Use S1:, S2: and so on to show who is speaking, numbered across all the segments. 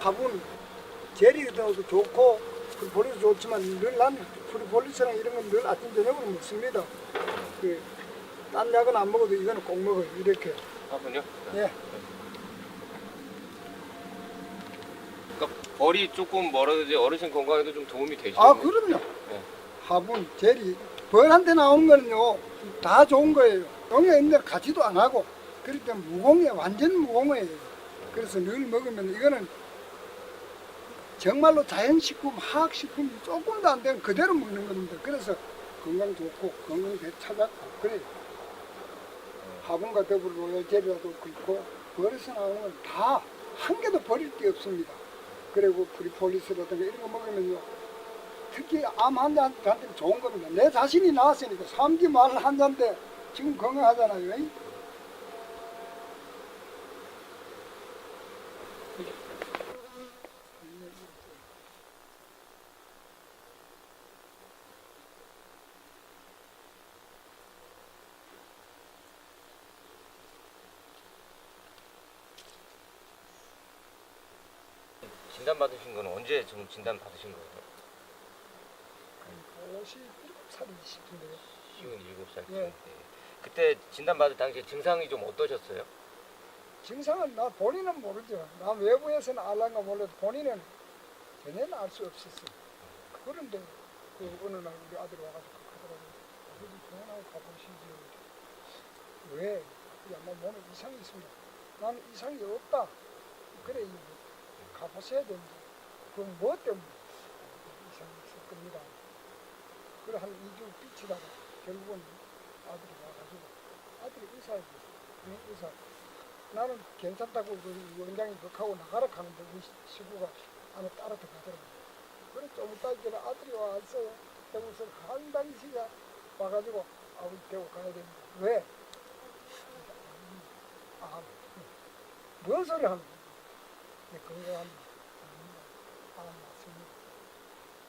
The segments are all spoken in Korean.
S1: 화분 제리도 좋고 프리폴리스 좋지만 늘 나는 프리폴리스랑 이런 건 늘 아침 저녁으로 먹습니다. 그, 딴 약은 안 먹어도 이거는 꼭 먹어요. 이렇게.
S2: 화분요?
S1: 예.
S2: 그러니까 벌이 조금 멀어도 어르신 건강에도 좀 도움이 되시죠?
S1: 아, 그럼요.
S2: 네.
S1: 화분, 제리, 벌한테 나오는 거는요, 다 좋은 거예요. 있는 가지도 안 하고, 그렇기 때문에 무공해, 완전 무공해요. 그래서 늘 먹으면 이거는 정말로 자연식품, 화학식품이 조금도 안 되면 그대로 먹는 겁니다. 그래서 건강 좋고, 건강 되찾았고, 그래요. 화분과 더불어 제리라도 그렇고, 벌에서 나오는 건 다 한 개도 버릴 게 없습니다. 그리고 프리폴리스라든가 이런 거 먹으면요, 특히 암 환자한테 좋은 겁니다. 내 자신이 나왔으니까 3기 말 환자인데 지금 건강하잖아요.
S2: 진단 받으신 건 언제 좀 진단 받으신 거예요?
S1: 57살이 싶은데요.
S2: 쉬운 7살
S1: 예.
S2: 때. 그때 진단 받을 당시에 증상이 좀 어떠셨어요?
S1: 증상은 나 본인은 모르죠. 나 외부에서는 알란가 몰라도 본인은 전혀 알 수 없었어요. 그런데 그 어느 날 우리 아들이 와가지고 하더라고요. 아버지 병원하고 가보시지. 왜? 이 아마 몸에 이상이 있습니다. 나는 이상이 없다. 그래, 이제 가보셔야 됩니다. 그럼 뭐 때문에? 이상이 있을 겁니다. 그래, 한 2주 삐치다가 결국은 아들이 와가지고 아들이. 응, 의사. 나는 괜찮다고 그 원장이 그하고 나가라 하는데 우리 시부가 안에 따라 들어가더라고요. 그래 좀 이따 이제 아들이 왔어요. 대구에서 한 당 시가 와가지고 아버지 대구 가야 됩니다. 왜? 아, 뭔 소리 하는 거야? 내 건강합니다. 아, 맞습니다.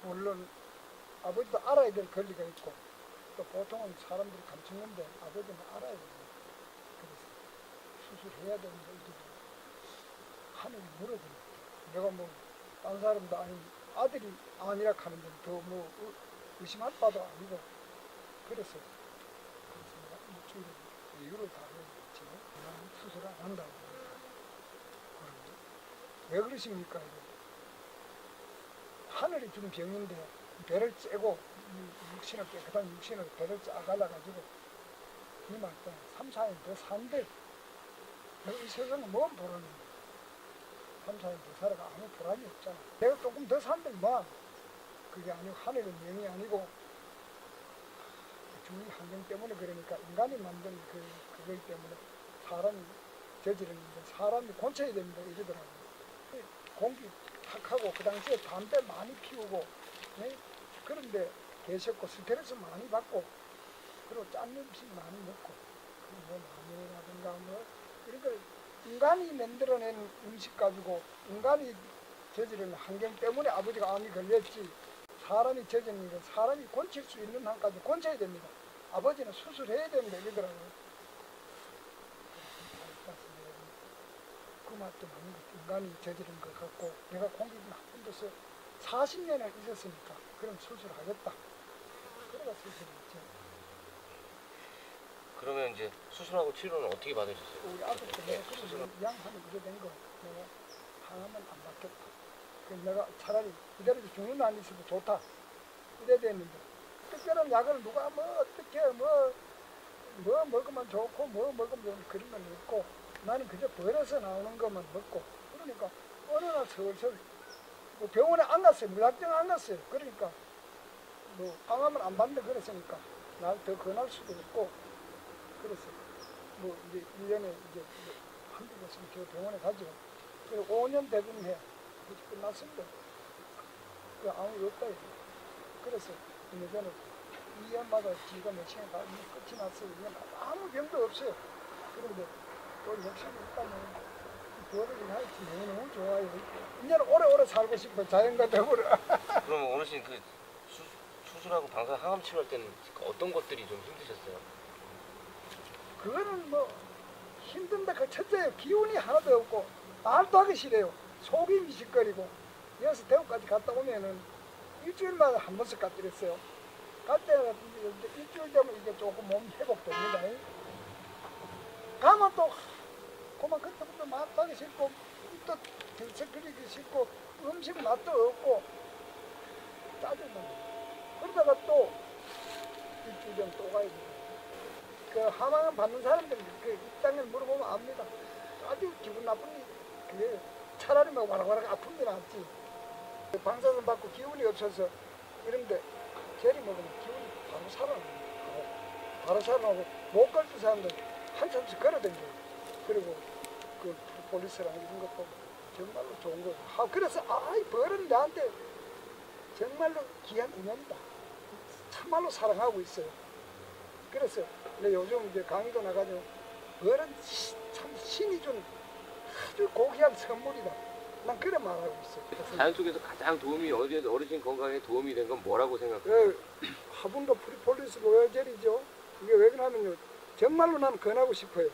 S1: 물론 아버지도 알아야 될 권리가 있고 또 보통은 사람들이 감추는데 아버지는 알아야 됩니다. 그래서 수술해야 되는데 이게 하늘이 물어줍니다. 내가 뭐, 딴 사람도 아니, 아들이 아니라 하는데 더뭐 의심할 바도 아니고, 그래서, 그래서 일주일에 이유를 다 해야지. 나는 수술 안 한다고. 왜 그러십니까? 하늘이 준 병인데, 배를 째고, 이 육신을 깨끗한 육신을 배를 짜갈라가지고, 이 말 때 3, 4일 더 산대. 이 세상에 뭔 보람이 있냐. 3, 4일 더 살아가 아무 보람이 없잖아. 내가 조금 더 산대, 뭐. 그게 아니고 하늘의 명이 아니고 주위 환경 때문에 그러니까 인간이 만든 그, 그걸 때문에 사람이 저지르는데 사람이 고쳐야 됩니다 이러더라고요. 공기 탁하고 그 당시에 담배 많이 피우고 네? 그런데 계셨고 스트레스 많이 받고 그리고 짠 음식 많이 먹고 그뭐 라면이라든가 뭐 그러니까 인간이 만들어낸 음식 가지고 인간이 저지른 환경 때문에 아버지가 암이 걸렸지 사람이 저지른 건 사람이 고칠 수 있는 한까지 고쳐야 됩니다. 아버지는 수술해야 됩니다 이러더라고요. 맛도 많은 것 인간이 저지른 것 같고 내가 공기 나쁜 데서 40년을 있었으니까 그럼 수술하겠다. 그래가 수술했죠.
S2: 그러면 이제 수술하고 치료는 어떻게 받으셨어요?
S1: 우리 아들도
S2: 예,
S1: 내가 그래서
S2: 수술은?
S1: 양하면 이래 된거 내가 하나만 안 받겠다. 그 내가 차라리 이대로 죽는 날 있어도 좋다. 이래 됐는데 특별한 약을 누가 뭐 어떻게 뭐, 뭐 먹으면 좋고 뭐 먹으면 그런 건 없고 나는 그저 벌어서 나오는 것만 먹고 그러니까 어느 날 슬슬 뭐 병원에 안 갔어요. 무작정 안 갔어요. 그러니까 뭐 방암을 안 받는다 그랬으니까 날더 권할 수도 없고 그래서 뭐 이제 1년에 이제 한두 번씩 저 병원에 가죠. 그리고 5년 대금해. 그게 끝났습니다. 그 아무 없다. 그래서 예전에 2년마다 지가 몇 시간 가 끝이 났어요. 아무 병도 없어요. 그런데 또 역시는 일단은 그거를 하여튼 너무너무 좋아요. 이제는 오래오래 살고 싶어. 자연과 더불어.
S2: 그러면 어르신 그 수, 수술하고 방사 항암 치료할 때는 어떤 것들이 좀 힘드셨어요?
S1: 그거는 뭐 힘든데 그 첫째요 기운이 하나도 없고 말도 하기 싫어요 속이 미식거리고 여기서 대구까지 갔다 오면은 일주일마다 한 번씩 갔더랬어요. 갈 때는 일주일 되면 이게 조금 몸 회복됩니다. 가면 또 그만 그때부터 막 가기 싫고 또 들썩거리기 싫고 음식 맛도 없고 짜증나. 그러다가 또 일주일 되면 또 가야 돼. 그 하망 받는 사람들이 그 입당을 물어보면 압니다. 아주 기분 나쁜 일. 그게 차라리 막 와락와락 아픈 게 낫지. 방사선 받고 기운이 없어서 이런데 제리 먹으면 기운이 바로 살아나고 바로 살아나고 못 걸던 사람들 한참씩 걸어댕겨요. 그리고 그 폴리스랑 이런 것도 정말로 좋은 거고. 아, 그래서 아이 벌은 나한테 정말로 귀한 인연이다. 참말로 사랑하고 있어요. 그래서 내 요즘 이제 강의도 나가지고 벌은 시- 참 신이 준 아주 고귀한 선물이다. 난 그래 말하고 있어.
S2: 자연 속에서 가장 도움이 어르신, 어르신 건강에 도움이 된 건 뭐라고 생각해요?
S1: 그 화분도 프리폴리스 로열젤이죠. 이게 왜 그러냐면요. 정말로 난 권하고 싶어요.